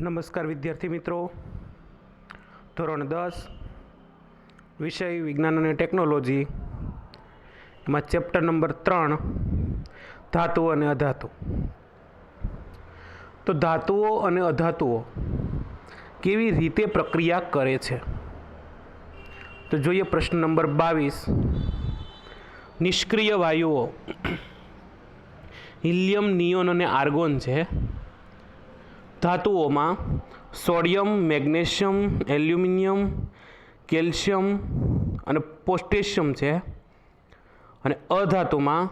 નમસ્કાર વિદ્યાર્થી મિત્રો. ધોરણ દસ, વિષય વિજ્ઞાન અને ટેકનોલોજી, એમાં ચેપ્ટર નંબર ત્રણ, ધાતુઓ અને અધાતુ. તો ધાતુઓ અને અધાતુઓ કેવી રીતે પ્રક્રિયા કરે છે? તો જોઈએ પ્રશ્ન નંબર બાવીસ. નિષ્ક્રિય વાયુઓ, હિલિયમ નિયોન અને આર્ગોન છે ધાતુઓમાં સોડિયમ, મેગ્નેશિયમ, એલ્યુમિનિયમ, કેલ્શિયમ અને પોસ્ટેશિયમ છે. અને અધાતુમાં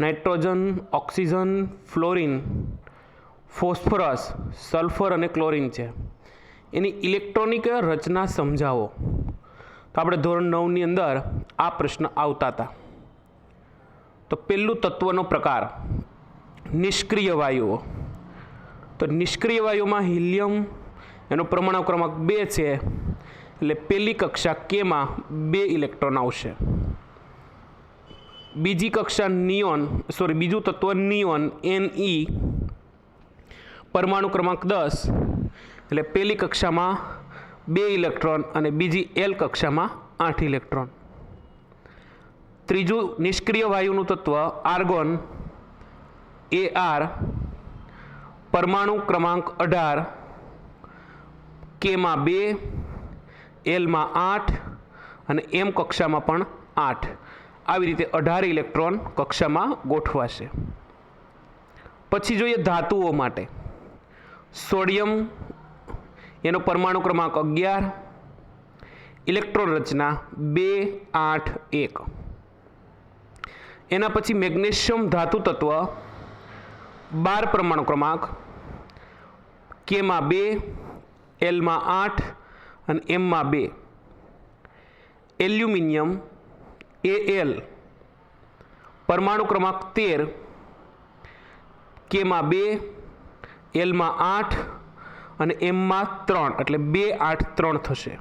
nitrogen, oxygen, fluorine, phosphorus, sulphur અને ક્લોરિન છે. એની ઇલેક્ટ્રોનિક રચના સમજાવો. તો આપણે ધોરણ નવની અંદર આ પ્રશ્ન આવતા હતા. તો પહેલું તત્વનો પ્રકાર, નિષ્ક્રિય વાયુઓ. તો નિષ્ક્રિય વાયુમાં હિલિયમ, એનો પરમાણુ ક્રમાંક બે છે, એટલે પહેલી કક્ષા કેમાં બે ઇલેક્ટ્રોન આવશે. બીજી કક્ષા નિયોન સોરી બીજું તત્વ નિયોન એન ઈ પરમાણુ ક્રમાંક દસ, એટલે પહેલી કક્ષામાં બે ઇલેક્ટ્રોન અને બીજી એલ કક્ષામાં આઠ ઇલેક્ટ્રોન. ત્રીજું નિષ્ક્રિય વાયુનું તત્વ, આર્ગોન એ આર પરમાણુ ક્રમાંક અઢાર. કેમાં બે, એલમાં આઠ અને એમ કક્ષામાં પણ આઠ. આવી રીતે અઢાર ઇલેક્ટ્રોન કક્ષામાં ગોઠવાશે. પછી જોઈએ ધાતુઓ માટે. સોડિયમ, એનો પરમાણુ ક્રમાંક અગિયાર. ઇલેક્ટ્રોન રચના બે, આઠ, એક. એના પછી મેગ્નેશિયમ ધાતુ તત્વ બાર પરમાણુ ક્રમાંક. કેમાં બે એલમાં આઠ અને એમમાં બે. Aluminium, A L. પરમાણુ ક્રમાંક તેર. કેમાં બે એલમાં આઠ અને એમમાં ત્રણ. એટલે બે, આઠ, ત્રણ થશે.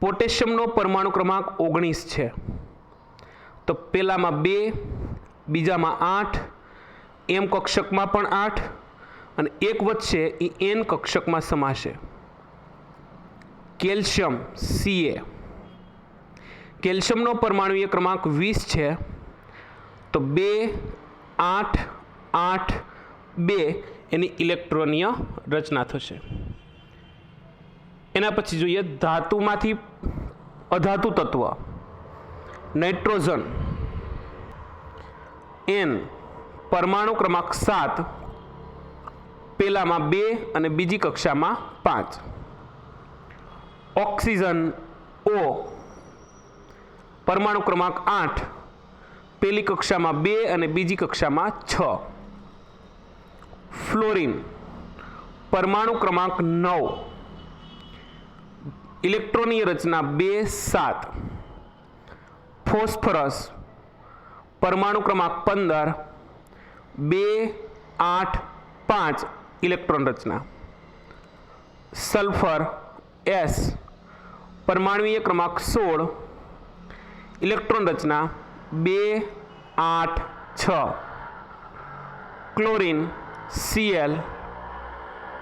પોટેશિયમનો પરમાણુ ક્રમાંક ઓગણીસ છે. તો પહેલામાં બે, બીજામાં આઠ એમ કક્ષકમાં પણ આઠ અને એક વચ્ચે એ એન કક્ષકમાં સમાશે. Calcium C A. કેલ્શિયમનો પરમાણુય ક્રમાંક વીસ છે. તો બે, આઠ આઠ, બે એની ઇલેક્ટ્રોનીય રચના થશે. એના પછી જોઈએ ધાતુમાંથી અધાતુ તત્વ. નાઇટ્રોજન. એન પરમાણુ ક્રમાંક સાત પહેલામાં બે અને બીજી કક્ષામાં પાંચ. ઓક્સિજન ઓ, પરમાણુ ક્રમાંક આઠ પહેલી કક્ષામાં બે અને બીજી કક્ષામાં છ. ફ્લોરિન, પરમાણુ ક્રમાંક નવ. ઇલેક્ટ્રોનની રચના બે સાત. ફોસ્ફરસ, પરમાણુ ક્રમાંક પંદર. બે, આઠ, પાંચ ઇલેક્ટ્રોન રચના. સલ્ફર, એસ પરમાણુય ક્રમાંક સોળ, ઇલેક્ટ્રોન રચના, બે, આઠ, છ. ક્લોરિન સીએલ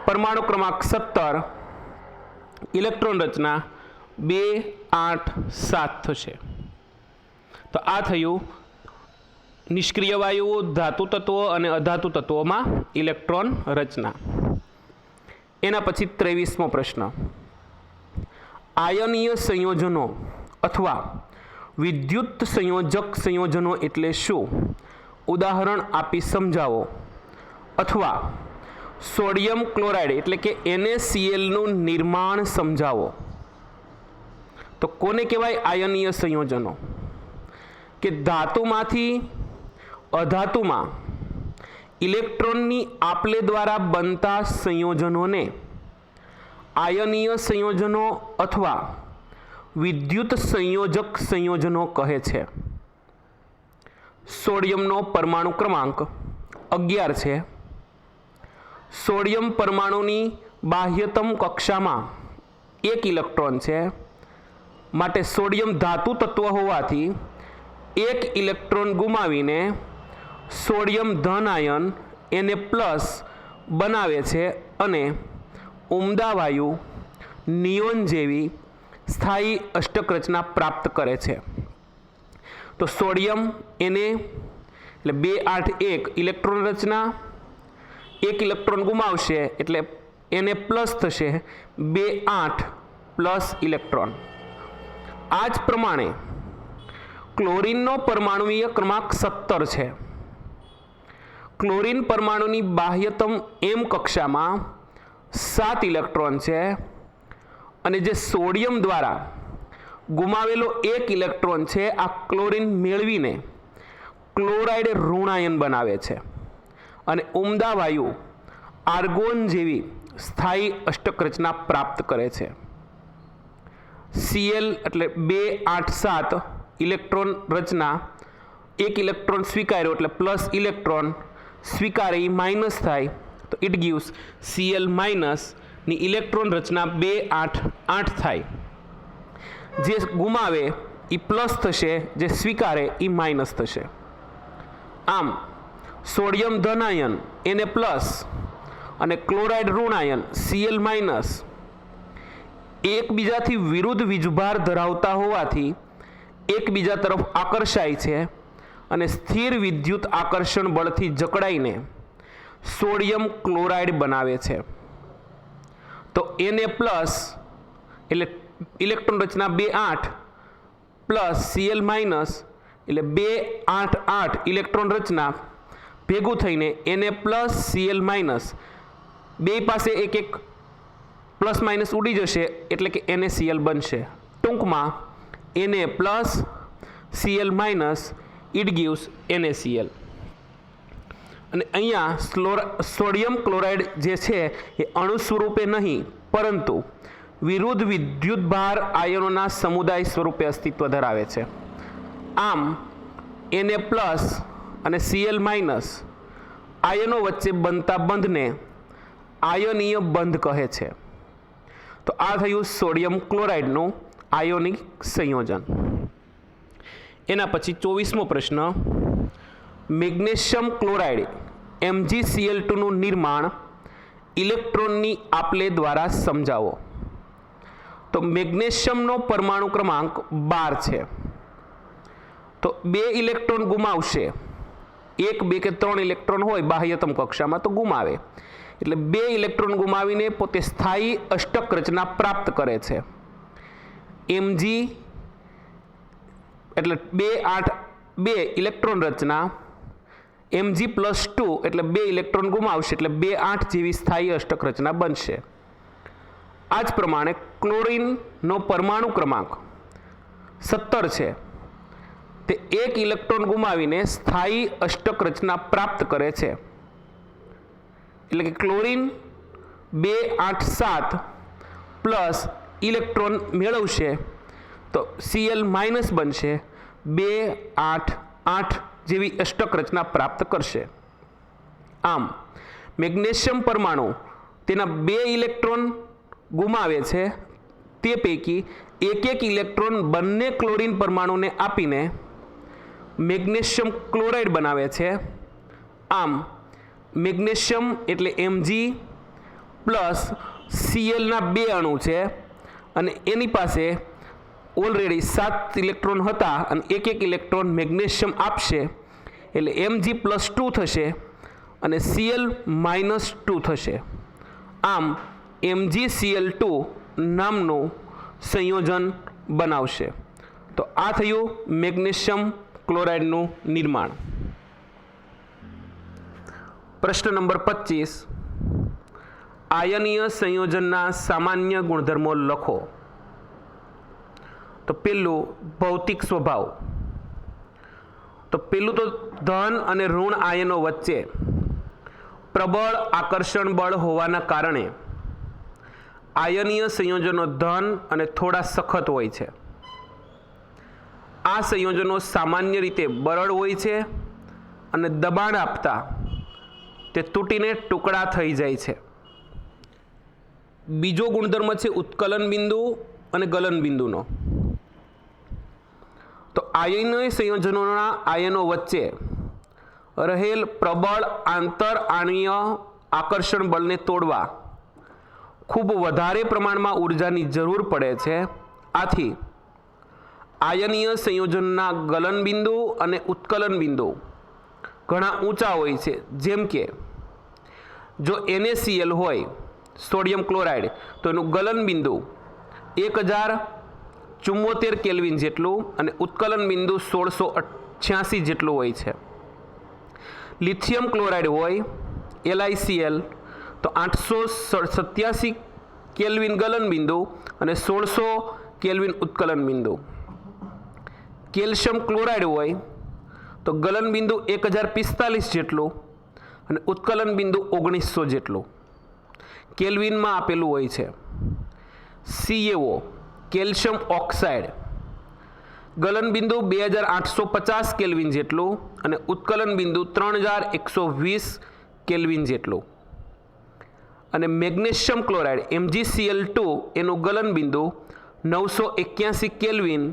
પરમાણુ ક્રમાંક સત્તર, ઇલેક્ટ્રોન રચના, બે, આઠ, સાત થશે. તો આ થયું નિષ્ક્રિય વાયુઓ, ધાતુ તત્વો અને અધાતુ તત્વોમાં ઇલેક્ટ્રોન રચના. એના પછી ત્રેવીસમો પ્રશ્ન. આયનીય સંયોજનો અથવા વિદ્યુત સંયોજક સંયોજનો એટલે શું? ઉદાહરણ આપી સમજાવો. અથવા સોડિયમ ક્લોરાઇડ એટલે કે એનએસીએલનું નિર્માણ સમજાવો. તો કોને કહેવાય આયનીય સંયોજનો? કે ધાતુમાંથી અધાતુમાં ઇલેક્ટ્રોનની આપલે દ્વારા બનતા સંયોજનોને આયનીય સંયોજનો અથવા વિદ્યુત સંયોજક સંયોજનો કહે છે. સોડિયમનો પરમાણુ ક્રમાંક અગિયાર છે. સોડિયમ પરમાણુની બાહ્યતમ કક્ષામાં એક ઇલેક્ટ્રોન છે. માટે સોડિયમ ધાતુ તત્વ હોવાથી એક ઇલેક્ટ્રોન ગુમાવીને સોડિયમ ધન આયન એને પ્લસ બનાવે છે અને ઉમદા વાયુ નિયોન જેવી સ્થાયી અષ્ટક રચના પ્રાપ્ત કરે છે. તો સોડિયમ એને એટલે બે આઠ એક ઇલેક્ટ્રોન રચના, એક ઇલેક્ટ્રોન ગુમાવશે એટલે એને પ્લસ થશે બે આઠ પ્લસ ઇલેક્ટ્રોન. આ જ પ્રમાણે ક્લોરીનનો પરમાણુય ક્રમાંક સત્તર છે. ક્લોરીન પરમાણુની બાહ્યતમ એમ કક્ષામાં સાત ઇલેક્ટ્રોન છે અને જે સોડિયમ દ્વારા ગુમાવેલો એક ઇલેક્ટ્રોન છે, આ ક્લોરીન મેળવીને ક્લોરાઇડ ઋણાયન બનાવે છે. અને ઉમદા વાયુ આર્ગોન જેવી સ્થાયી અષ્ટક રચના પ્રાપ્ત કરે છે. સીએલ એટલે બે આઠ સાત ઇલેક્ટ્રોન રચના, એક ઇલેક્ટ્રોન સ્વીકાર્યો એટલે પ્લસ ઇલેક્ટ્રોન સ્વીકારે માઇનસ થાય તો ઇટ ગીવ્સ સીએલ માઇનસની ઇલેક્ટ્રોન રચના બે આઠ આઠ થાય. જે ગુમાવે એ પ્લસ થશે, જે સ્વીકારે એ માઇનસ થશે. આમ, સોડિયમ ધનાયન, એને પ્લસ અને ક્લોરાઇડ ઋણાયન, સીએલ માઇનસ, એકબીજાથી વિરુદ્ધ વીજભાર ધરાવતા હોવાથી એકબીજા તરફ આકર્ષાય છે અને સ્થિર વિદ્યુત આકર્ષણ બળથી જકડાઈને સોડિયમ ક્લોરાઇડ બનાવે છે. તો એને પ્લસ એટલે ઇલેક્ટ્રોન રચના બે આઠ પ્લસ સીએલ માઇનસ એટલે બે આઠ આઠ ઇલેક્ટ્રોન રચના ભેગું થઈને એને પ્લસ સીએલ માઇનસ બે પાસે એક એક પ્લસ માઇનસ ઉડી જશે એટલે કે એને સીએલ બનશે. ટૂંકમાં એને plus C L minus it gives N A C L. અને અહીંયા સ્લોર, સોડિયમ ક્લોરાઇડ જે છે એ અણુ સ્વરૂપે નહીં, પરંતુ વિરુદ્ધ વિદ્યુતભાર આયનોના સમુદાય સ્વરૂપે અસ્તિત્વ ધરાવે છે. આમ એને પ્લસ અને સીએલ માઇનસ આયનો વચ્ચે બનતા બંધને આયનીય બંધ કહે છે. તો આ થયું સોડિયમ ક્લોરાઇડનું આયોનિક સંયોજન. એના પછી ચોવીસમો પ્રશ્ન. મેગ્નેશિયમ ક્લોરાઇડ એમજીસીએલ ટુનું નિર્માણ ઇલેક્ટ્રોનની આપલે દ્વારા સમજાવો. તો મેગ્નેશિયમનો પરમાણુ ક્રમાંક બાર છે. તો બે ઇલેક્ટ્રોન ગુમાવશે. એક, બે કે ત્રણ ઇલેક્ટ્રોન હોય બાહ્યતમ કક્ષામાં તો ગુમાવે. એટલે બે ઇલેક્ટ્રોન ગુમાવીને પોતે સ્થાયી અષ્ટક રચના પ્રાપ્ત કરે છે. એમજી એટલે બે આઠ બે ઇલેક્ટ્રોન રચના એમજી પ્લસ ટુ એટલે બે ઇલેક્ટ્રોન ગુમાવશે, એટલે બે આઠ જેવી સ્થાયી અષ્ટક રચના બનશે. આ જ પ્રમાણે ક્લોરીનનો પરમાણુ ક્રમાંક સત્તર છે. તે એક ઇલેક્ટ્રોન ગુમાવીને સ્થાયી અષ્ટક રચના પ્રાપ્ત કરે છે. એટલે કે ક્લોરીન બે આઠ સાત પ્લસ ઇલેક્ટ્રોન મેળવશે, તો સીએલ માઇનસ બનશે. બે, આઠ આઠ જેવી અષ્ટક રચના પ્રાપ્ત કરશે. આમ, મેગ્નેશિયમ પરમાણુ તેના બે ઇલેક્ટ્રોન ગુમાવે છે. તે પૈકી એક એક ઇલેક્ટ્રોન બંને ક્લોરીન પરમાણુને આપીને મેગ્નેશિયમ ક્લોરાઇડ બનાવે છે. આમ, મેગ્નેશિયમ એટલે એમજી પ્લસ સીએલના બે અણુ છે અને એની પાસે ઓલરેડી સાત ઇલેક્ટ્રોન હતા અને એક એક ઇલેક્ટ્રોન મેગ્નેશિયમ આપશે. એટલે એમજી પ્લસ ટુ થશે અને સીએલ માઇનસ ટુ થશે. આમ એમજી સીએલ ટુ નામનું સંયોજન બનાવશે. તો આ થયું મેગ્નેશિયમ ક્લોરાઇડનું નિર્માણ. પ્રશ્ન નંબર પચીસ. આયનીય સંયોજનના સામાન્ય ગુણધર્મો લખો. તો પેલું ભૌતિક સ્વભાવ. તો પેલું તો ધન અને ઋણ આયનો વચ્ચે પ્રબળ આકર્ષણ બળ હોવાના કારણે આયનીય સંયોજનો ધન અને થોડા સખત હોય છે. આ સંયોજનો સામાન્ય રીતે બરડ હોય છે અને દબાણ આપતા તે તૂટીને ટુકડા થઈ જાય છે. બીજો ગુણધર્મ છે ઉત્કલન બિંદુ અને ગલન બિંદુનો. તો આયનીય સંયોજનોના આયનો વચ્ચે રહેલ પ્રબળ આંતર આણ્વીય આકર્ષણ બળને તોડવા ખૂબ વધારે પ્રમાણમાં ઉર્જાની જરૂર પડે છે. આથી આયનીય સંયોજનના ગલન બિંદુ અને ઉત્કલન બિંદુ ઘણા ઊંચા હોય છે. જેમ કે, જો એનએસીએલ હોય સોડિયમ ક્લોરાઇડ, તો એનું ગલન બિંદુ એક હજાર ચુમ્મોતેર કેલ્વિન જેટલું અને ઉત્કલન બિંદુ સોળસો અઠ્યાસી જેટલું હોય છે. લિથિયમ ક્લોરાઇડ હોય એલઆઈસીએલ તો આઠસો સત્યાસી કેલ્વિન ગલન બિંદુ અને સોળસો કેલ્વિન ઉત્કલન બિંદુ. કેલ્શિયમ ક્લોરાઇડ હોય, તો ગલન બિંદુ એક હજાર પિસ્તાલીસ જેટલું અને ઉત્કલન બિંદુ ઓગણીસો જેટલું. કેલ્વિનમાં આપેલું હોય છે. CaO calcium oxide. ગલન બિંદુ બે હજાર આઠસો પચાસ કેલ્વિન જેટલું અને ઉત્કલન બિંદુ ત્રણ હજાર એકસો વીસ કેલ્વિન જેટલું. અને મેગ્નેશિયમ ક્લોરાઇડ એમજીસીએલ ટુ, એનું ગલન બિંદુ નવસો એક્યાસી કેલ્વિન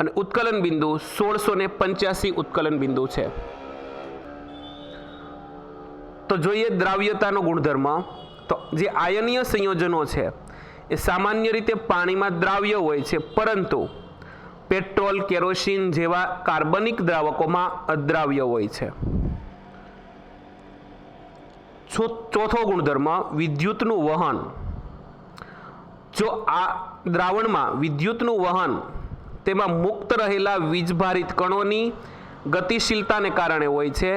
અને ઉત્કલન બિંદુ સોળસો ને પંચ્યાસી ઉત્કલન બિંદુ છે. તો જોઈએ દ્રાવ્યતાનો ગુણધર્મ. તો જે આયનીય સંયોજનો છે એ સામાન્ય રીતે પાણીમાં દ્રાવ્ય હોય છે, પરંતુ પેટ્રોલ, કેરોસીન જેવા કાર્બનિક દ્રાવકોમાં અદ્રાવ્ય હોય છે. ચોથો ગુણધર્મ, વિદ્યુતનું વહન. જો આ દ્રાવણમાં વિદ્યુતનું વહન તેમાં મુક્ત રહેલા વીજભારિત કણોની ગતિશીલતાને કારણે હોય છે,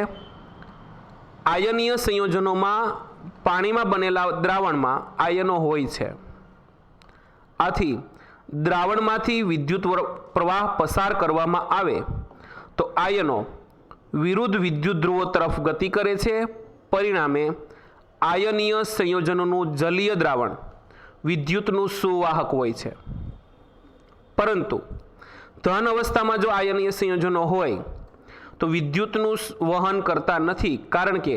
આયનીય સંયોજનોમાં પાણીમાં બનેલા દ્રાવણમાં આયનો હોય છે. આથી દ્રાવણમાંથી વિદ્યુત પ્રવાહ પસાર કરવામાં આવે, તો આયનો વિરુદ્ધ વિદ્યુત ધ્રુવો તરફ ગતિ કરે છે. પરિણામે આયનીય સંયોજનોનું જલીય દ્રાવણ વિદ્યુતનું સુવાહક હોય છે. પરંતુ ધન અવસ્થામાં જો આયનીય સંયોજનો હોય, તો વિદ્યુતનું વહન કરતા નથી, કારણ કે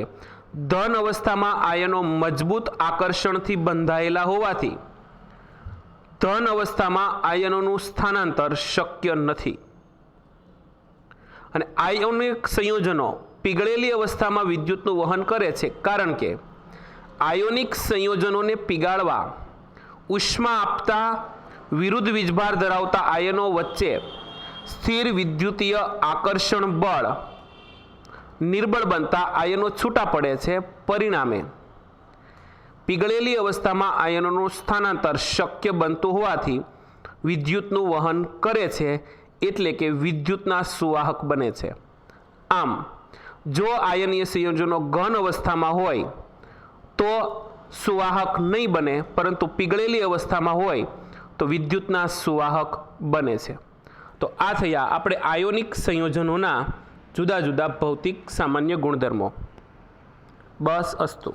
ધન અવસ્થામાં આયનો મજબૂત આકર્ષણથી બંધાયેલા હોવાથી ધન અવસ્થામાં આયનોનું સ્થાનાંતર શક્ય નથી. અને આયોનિક સંયોજનો પીગળેલી અવસ્થામાં વિદ્યુતનું વહન કરે છે કારણ કે આયોનિક સંયોજનોને પીગાળવા, ઉષ્મા આપતા, વિરુદ્ધ વીજભાર ધરાવતા આયનો વચ્ચે સ્થિર વિદ્યુતીય આકર્ષણ બળ નિર્બળ બનતા આયનો છૂટા પડે છે પરિણામે. પીગળેલી અવસ્થામાં આયનોનું સ્થાનાંતર શક્ય બનતું હોવાથી વિદ્યુતનું વહન કરે છે એટલે કે વિદ્યુતના સુવાહક બને છે. આમ, જો આયનીય સંયોજનો ઘન અવસ્થામાં હોય, તો સુવાહક નહીં બને, પરંતુ પીગળેલી અવસ્થામાં હોય, તો વિદ્યુતના સુવાહક બને છે. તો આ થયા આપણે આયોનિક સંયોજનોના જુદા જુદા ભૌતિક સામાન્ય ગુણધર્મો. બસ, અસ્તુ.